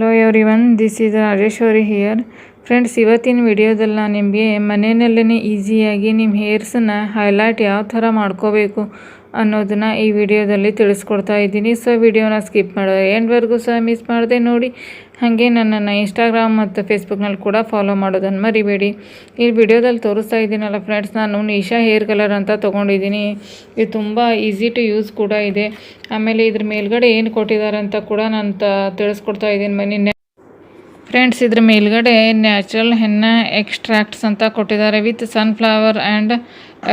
Hello every this is Rajeshwari here friends ಇವತ್ತಿನ ವಿಡಿಯೋದಲ್ಲಿ ನಾನು ನಿಮಗೆ ಮನೆಯಲ್ಲೇ ಈಸಿಯಾಗಿ ನಿಮ್ಮ ಹೇರ್ಸನ್ನು ಹೈಲೈಟ್ ಯಾವ ಥರ ಮಾಡ್ಕೋಬೇಕು? ಅನ್ನೋದನ್ನು ಈ ವಿಡಿಯೋದಲ್ಲಿ ತಿಳಿಸ್ಕೊಡ್ತಾ ಇದ್ದೀನಿ. ಸೊ ವಿಡಿಯೋನ ಸ್ಕಿಪ್ ಮಾಡೋ. ಎಂಡ್ವರೆಗೂ ಸಹ ಮಿಸ್ ಮಾಡದೆ ನೋಡಿ. ಹಾಗೆ ನನ್ನನ್ನು ಇನ್ಸ್ಟಾಗ್ರಾಮ್ ಮತ್ತು ಫೇಸ್ಬುಕ್ನಲ್ಲಿ ಕೂಡ ಫಾಲೋ ಮಾಡೋದನ್ನು ಮರಿಬೇಡಿ. ಈ ವಿಡಿಯೋದಲ್ಲಿ ತೋರಿಸ್ತಾ ಇದ್ದೀನಲ್ಲ ಫ್ರೆಂಡ್ಸ್ ನಾನು ನಿಶಾ ಹೇರ್ ಕಲರ್ ಅಂತ ತೊಗೊಂಡಿದ್ದೀನಿ. ಇದು ತುಂಬ ಈಸಿ ಟು ಯೂಸ್ ಕೂಡ ಇದೆ. ಆಮೇಲೆ ಇದ್ರ ಮೇಲ್ಗಡೆ ಏನು ಕೊಟ್ಟಿದ್ದಾರೆ ಅಂತ ಕೂಡ ನಾನು ತ ತಿಳಿಸ್ಕೊಡ್ತಾ ಇದ್ದೀನಿ ಮನೆ ಫ್ರೆಂಡ್ಸ್ ಇದ್ರ ಮೇಲ್ಗಡೆ ನ್ಯಾಚುರಲ್ ಹೆನ್ನ ಎಕ್ಸ್ಟ್ರಾಕ್ಟ್ಸ್ ಅಂತ ಕೊಟ್ಟಿದ್ದಾರೆ with sunflower and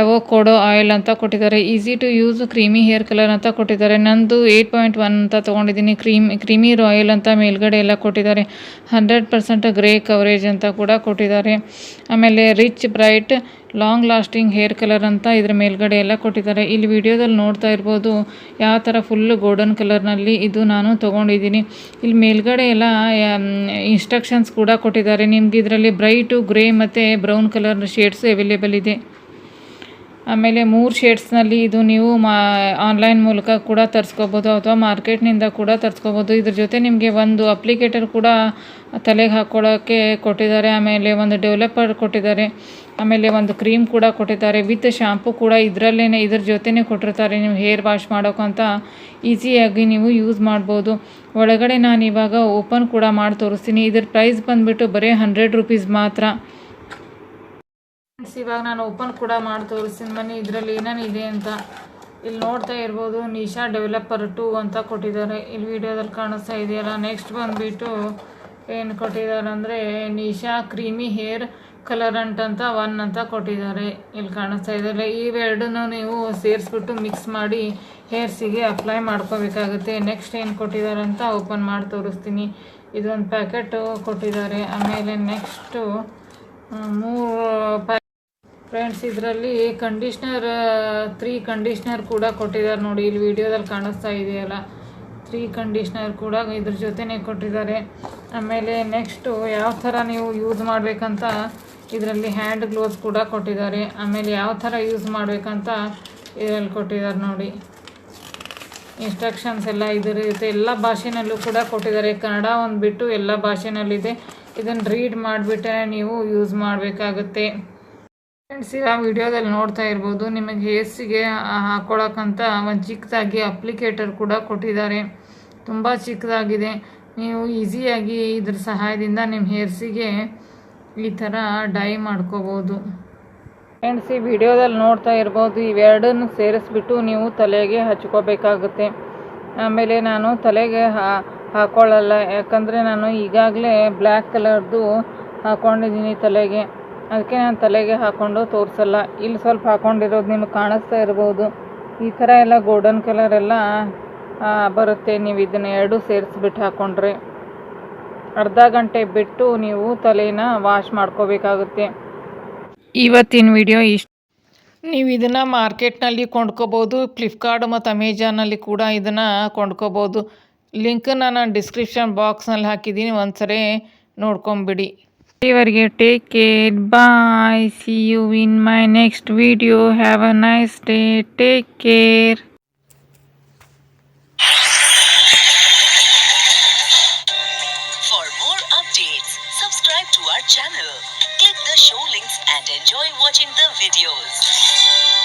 avocado oil ಅಂತ ಕೊಟ್ಟಿದ್ದಾರೆ. Easy to use creamy hair colour ಅಂತ ಕೊಟ್ಟಿದ್ದಾರೆ. ನಂದು ಏಯ್ಟ್ ಪಾಯಿಂಟ್ ಒನ್ ಅಂತ ತೊಗೊಂಡಿದ್ದೀನಿ. ಕ್ರೀಮ್, ಕ್ರೀಮಿ ರಾಯಲ್ ಅಂತ ಮೇಲ್ಗಡೆ ಎಲ್ಲ ಕೊಟ್ಟಿದ್ದಾರೆ. ಹಂಡ್ರೆಡ್ ಪರ್ಸೆಂಟ್ ಗ್ರೇ ಕವರೇಜ್ ಅಂತ ಕೂಡ ಕೊಟ್ಟಿದ್ದಾರೆ. ಆಮೇಲೆ rich, bright, long lasting hair colour ಅಂತ ಇದ್ರ ಮೇಲ್ಗಡೆ ಎಲ್ಲ ಕೊಟ್ಟಿದ್ದಾರೆ. ಇಲ್ಲಿ ವಿಡಿಯೋದಲ್ಲಿ ನೋಡ್ತಾ ಇರ್ಬೋದು ಯಾವ ಥರ ಫುಲ್ಲು ಗೋಲ್ಡನ್ ಕಲರ್ನಲ್ಲಿ ಇದು ನಾನು ತೊಗೊಂಡಿದ್ದೀನಿ. ಇಲ್ಲಿ ಮೇಲ್ಗಡೆ ಎಲ್ಲ ಇನ್ಸ್ಟ್ರಕ್ಷನ್ಸ್ ಕೂಡ ಕೊಟ್ಟಿದ್ದಾರೆ. ನಿಮ್ಗೆ ಇದರಲ್ಲಿ ಬ್ರೈಟು ಗ್ರೇ ಮತ್ತು ಬ್ರೌನ್ ಕಲರ್ ಶೇಡ್ಸ್ ಅವೈಲೇಬಲ್ ಇದೆ. ಆಮೇಲೆ ಮೂರು ಶೇಡ್ಸ್ನಲ್ಲಿ ಇದು ನೀವು ಮಾ ಆನ್ಲೈನ್ ಮೂಲಕ ಕೂಡ ತರಿಸ್ಕೋಬೋದು ಅಥವಾ ಮಾರ್ಕೆಟ್ನಿಂದ ಕೂಡ ತರಿಸ್ಕೋಬೋದು. ಇದ್ರ ಜೊತೆ ನಿಮಗೆ ಒಂದು ಅಪ್ಲಿಕೇಟರ್ ಕೂಡ ತಲೆಗೆ ಹಾಕ್ಕೊಳ್ಳೋಕ್ಕೆ ಕೊಟ್ಟಿದ್ದಾರೆ. ಆಮೇಲೆ ಒಂದು ಡೆವಲಪರ್ ಕೊಟ್ಟಿದ್ದಾರೆ. ಆಮೇಲೆ ಒಂದು ಕ್ರೀಮ್ ಕೂಡ ಕೊಟ್ಟಿದ್ದಾರೆ. ವಿತ್ ಶಾಂಪು ಕೂಡ ಇದರಲ್ಲೇ ಇದ್ರ ಜೊತೆನೇ ಕೊಟ್ಟಿರ್ತಾರೆ. ನೀವು ಹೇರ್ ವಾಶ್ ಮಾಡೋಕ್ಕಂತ ಈಸಿಯಾಗಿ ನೀವು ಯೂಸ್ ಮಾಡ್ಬೋದು. ಒಳಗಡೆ ನಾನು ಇವಾಗ ಓಪನ್ ಕೂಡ ಮಾಡಿ ತೋರಿಸ್ತೀನಿ. ಇದ್ರ ಪ್ರೈಸ್ ಬಂದುಬಿಟ್ಟು ಬರೀ ಹಂಡ್ರೆಡ್ ರುಪೀಸ್ ಮಾತ್ರ. ಇವಾಗ ನಾನು ಓಪನ್ ಕೂಡ ಮಾಡಿ ತೋರಿಸ್ತೀನಿ. ಮನೆ ಇದರಲ್ಲಿ ಏನೇನಿದೆ ಅಂತ. ಇಲ್ಲಿ ನೋಡ್ತಾ ಇರ್ಬೋದು, ನಿಶಾ ಡೆವಲಪರ್ ಟು ಅಂತ ಕೊಟ್ಟಿದ್ದಾರೆ. ಇಲ್ಲಿ ವಿಡಿಯೋದಲ್ಲಿ ಕಾಣಿಸ್ತಾ ಇದೆಯಲ್ಲ ನೆಕ್ಸ್ಟ್ ಬಂದುಬಿಟ್ಟು ಏನು ಕೊಟ್ಟಿದ್ದಾರೆ ಅಂದರೆ, ನಿಶಾ ಕ್ರೀಮಿ ಹೇರ್ ಕಲರಂಟ್ ಅಂತ ಒನ್ ಅಂತ ಕೊಟ್ಟಿದ್ದಾರೆ. ಇಲ್ಲಿ ಕಾಣಿಸ್ತಾ ಇದ್ದಾರೆ ಇವೆರಡನ್ನೂ ನೀವು ಸೇರಿಸ್ಬಿಟ್ಟು ಮಿಕ್ಸ್ ಮಾಡಿ ಹೇರ್ಸಿಗೆ ಅಪ್ಲೈ ಮಾಡ್ಕೋಬೇಕಾಗುತ್ತೆ. ನೆಕ್ಸ್ಟ್ ಏನು ಕೊಟ್ಟಿದ್ದಾರೆ ಅಂತ ಓಪನ್ ಮಾಡಿ ತೋರಿಸ್ತೀನಿ. ಇದೊಂದು ಪ್ಯಾಕೆಟು ಕೊಟ್ಟಿದ್ದಾರೆ. ಆಮೇಲೆ ನೆಕ್ಸ್ಟು ಮೂರು ಪ್ಯಾ ಫ್ರೆಂಡ್ಸ್ ಇದರಲ್ಲಿ ಕಂಡೀಷ್ನರ್ ತ್ರೀ ಕಂಡೀಷ್ನರ್ ಕೂಡ ಕೊಟ್ಟಿದ್ದಾರೆ ನೋಡಿ. ಇಲ್ಲಿ ವಿಡಿಯೋದಲ್ಲಿ ಕಾಣಿಸ್ತಾ ಇದೆಯಲ್ಲ. ತ್ರೀ ಕಂಡೀಷ್ನರ್ ಕೂಡ ಇದ್ರ ಜೊತೆನೇ ಕೊಟ್ಟಿದ್ದಾರೆ. ಆಮೇಲೆ ನೆಕ್ಸ್ಟು ಯಾವ ಥರ ನೀವು ಯೂಸ್ ಮಾಡಬೇಕಂತ ಇದರಲ್ಲಿ ಹ್ಯಾಂಡ್ ಗ್ಲೋಸ್ ಕೂಡ ಕೊಟ್ಟಿದ್ದಾರೆ. ಆಮೇಲೆ ಯಾವ ಥರ ಯೂಸ್ ಮಾಡಬೇಕಂತ ಇದರಲ್ಲಿ ಕೊಟ್ಟಿದ್ದಾರೆ ನೋಡಿ. ಇನ್ಸ್ಟ್ರಕ್ಷನ್ಸ್ ಎಲ್ಲ ಇದರುತ್ತೆ ಎಲ್ಲ ಭಾಷೆನಲ್ಲೂ ಕೂಡ ಕೊಟ್ಟಿದ್ದಾರೆ. ಕನ್ನಡ ಒಂದು ಬಿಟ್ಟು ಎಲ್ಲ ಭಾಷೆನಲ್ಲಿದೆ. ಇದನ್ನು ರೀಡ್ ಮಾಡಿಬಿಟ್ಟರೆ ನೀವು ಯೂಸ್ ಮಾಡಬೇಕಾಗುತ್ತೆ. ಫ್ರೆಂಡ್ಸ್ ಈಗ ವಿಡಿಯೋದಲ್ಲಿ ನೋಡ್ತಾ ಇರ್ಬೋದು, ನಿಮಗೆ ಹೇರ್ಸಿಗೆ ಹಾಕ್ಕೊಳಕ್ಕಂತ ಒಂದು ಚಿಕ್ಕದಾಗಿ ಅಪ್ಲಿಕೇಟರ್ ಕೂಡ ಕೊಟ್ಟಿದ್ದಾರೆ. ತುಂಬ ಚಿಕ್ಕದಾಗಿದೆ. ನೀವು ಈಸಿಯಾಗಿ ಇದ್ರ ಸಹಾಯದಿಂದ ನಿಮ್ಮ ಹೇರ್ಸಿಗೆ ಈ ಥರ ಡೈ ಮಾಡ್ಕೋಬೋದು. ಫ್ರೆಂಡ್ಸ್ ಈ ವಿಡಿಯೋದಲ್ಲಿ ನೋಡ್ತಾ ಇರ್ಬೋದು, ಇವೆರಡನ್ನು ಸೇರಿಸ್ಬಿಟ್ಟು ನೀವು ತಲೆಗೆ ಹಚ್ಕೋಬೇಕಾಗುತ್ತೆ. ಆಮೇಲೆ ನಾನು ತಲೆಗೆ ಹಾಕೊಳ್ಳಲ್ಲ. ಯಾಕಂದರೆ ನಾನು ಈಗಾಗಲೇ ಬ್ಲ್ಯಾಕ್ ಕಲರ್ದು ಹಾಕ್ಕೊಂಡಿದ್ದೀನಿ ತಲೆಗೆ. ಅದಕ್ಕೆ ನಾನು ತಲೆಗೆ ಹಾಕ್ಕೊಂಡು ತೋರಿಸಲ್ಲ. ಇಲ್ಲಿ ಸ್ವಲ್ಪ ಹಾಕ್ಕೊಂಡಿರೋದು ನಿಮಗೆ ಕಾಣಿಸ್ತಾ ಇರ್ಬೋದು. ಈ ಥರ ಎಲ್ಲ ಗೋಲ್ಡನ್ ಕಲರ್ ಎಲ್ಲ ಬರುತ್ತೆ. ನೀವು ಇದನ್ನು ಎರಡು ಸೇರಿಸ್ಬಿಟ್ಟು ಹಾಕ್ಕೊಂಡ್ರೆ ಅರ್ಧ ಗಂಟೆ ಬಿಟ್ಟು ನೀವು ತಲೆನ ವಾಶ್ ಮಾಡ್ಕೋಬೇಕಾಗುತ್ತೆ. ಇವತ್ತಿನ ವಿಡಿಯೋ ಇಷ್ಟು. ನೀವು ಇದನ್ನು ಮಾರ್ಕೆಟ್ನಲ್ಲಿ ಕೊಂಡ್ಕೋಬೋದು ಫ್ಲಿಪ್ಕಾರ್ಟ್ ಮತ್ತು ಅಮೆಜಾನಲ್ಲಿ ಕೂಡ ಇದನ್ನು ಕೊಂಡ್ಕೋಬೋದು. ಲಿಂಕನ್ನು ನಾನು ಡಿಸ್ಕ್ರಿಪ್ಷನ್ ಬಾಕ್ಸ್ನಲ್ಲಿ ಹಾಕಿದ್ದೀನಿ. ಒಂದ್ಸರಿ ನೋಡ್ಕೊಂಬಿಡಿ. Everybody take it. Bye. See you in my next video. Have a nice day. Take care. For more updates, subscribe to our channel. Click the show links and enjoy watching the videos.